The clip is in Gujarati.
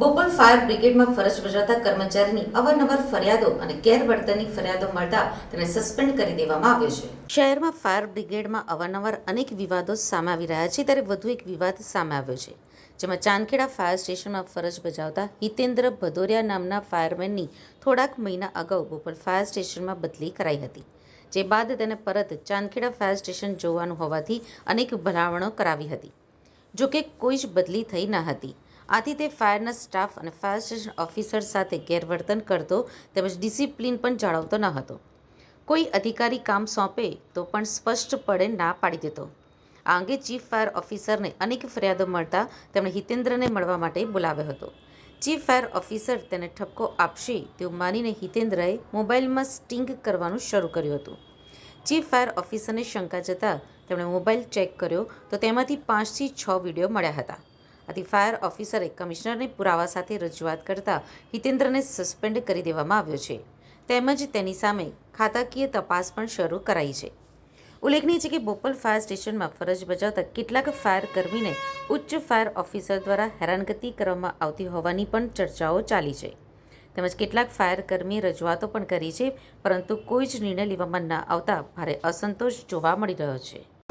ફાયર બ્રિગેડમાં ફરજ બજાવતા કર્મચારીની અવારનવાર ફરિયાદો અને ગેરવર્તનની ફરિયાદો મળતા તેને સસ્પેન્ડ કરી દેવામાં આવ્યો છે. શહેરમાં ફાયર બ્રિગેડમાં અવારનવાર અનેક વિવાદો સામે આવી રહ્યા છે, ત્યારે વધુ એક વિવાદ સામે આવ્યો છે, જેમાં ચાંદખેડા ફાયર સ્ટેશનમાં ફરજ બજાવતા હિતેન્દ્ર ભદોરિયા નામના ફાયરમેનની થોડાક મહિના અગાઉ બોપલ ફાયર સ્ટેશનમાં બદલી કરાઈ હતી, જે બાદ તેને પરત ચાંદખેડા ફાયર સ્ટેશન જોવાનું હોવાથી અનેક ભલામણો કરાવી હતી જો કે કોઈ જ બદલી થઈ ન હતી. આથી તે ફાયરના સ્ટાફ અને ફાયર સ્ટેશન ઓફિસર સાથે ગેરવર્તન કરતો તેમજ ડિસિપ્લિન પણ જાળવતો ન હતો. કોઈ અધિકારી કામ સોંપે તો પણ સ્પષ્ટપણે ના પાડી દેતો. આ અંગે ચીફ ફાયર ઓફિસરને અનેક ફરિયાદો મળતા તેમણે હિતેન્દ્રને મળવા માટે બોલાવ્યો હતો. ચીફ ફાયર ઓફિસર તેને ઠપકો આપશે તેવું માનીને હિતેન્દ્રએ મોબાઈલમાં સ્ટિંગ કરવાનું શરૂ કર્યું હતું. ચીફ ફાયર ઓફિસરને શંકા જતાં તેમણે મોબાઈલ ચેક કર્યો તો તેમાંથી પાંચથી છ વીડિયો મળ્યા હતા. આથી ફાયર ઓફિસરે કમિશનરને પુરાવા સાથે રજૂઆત કરતા હિતેન્દ્રને સસ્પેન્ડ કરી દેવામાં આવ્યો છે. તેમજ તેની સામે ખાતાકીય તપાસ પણ શરૂ કરાઈ છે. ઉલ્લેખનીય છે કે બોપલ ફાયર સ્ટેશનમાં ફરજ બજાવતા કેટલાક ફાયર કર્મીને ઉચ્ચ ફાયર ઓફિસર દ્વારા હેરાનગતિ કરવામાં આવતી હોવાની પણ ચર્ચાઓ ચાલી છે. તેમજ કેટલાક ફાયર કર્મીએ રજૂઆતો પણ કરી છે, પરંતુ કોઈ જ નિર્ણય લેવામાં ન આવતા ભારે અસંતોષ જોવા મળી રહ્યો છે.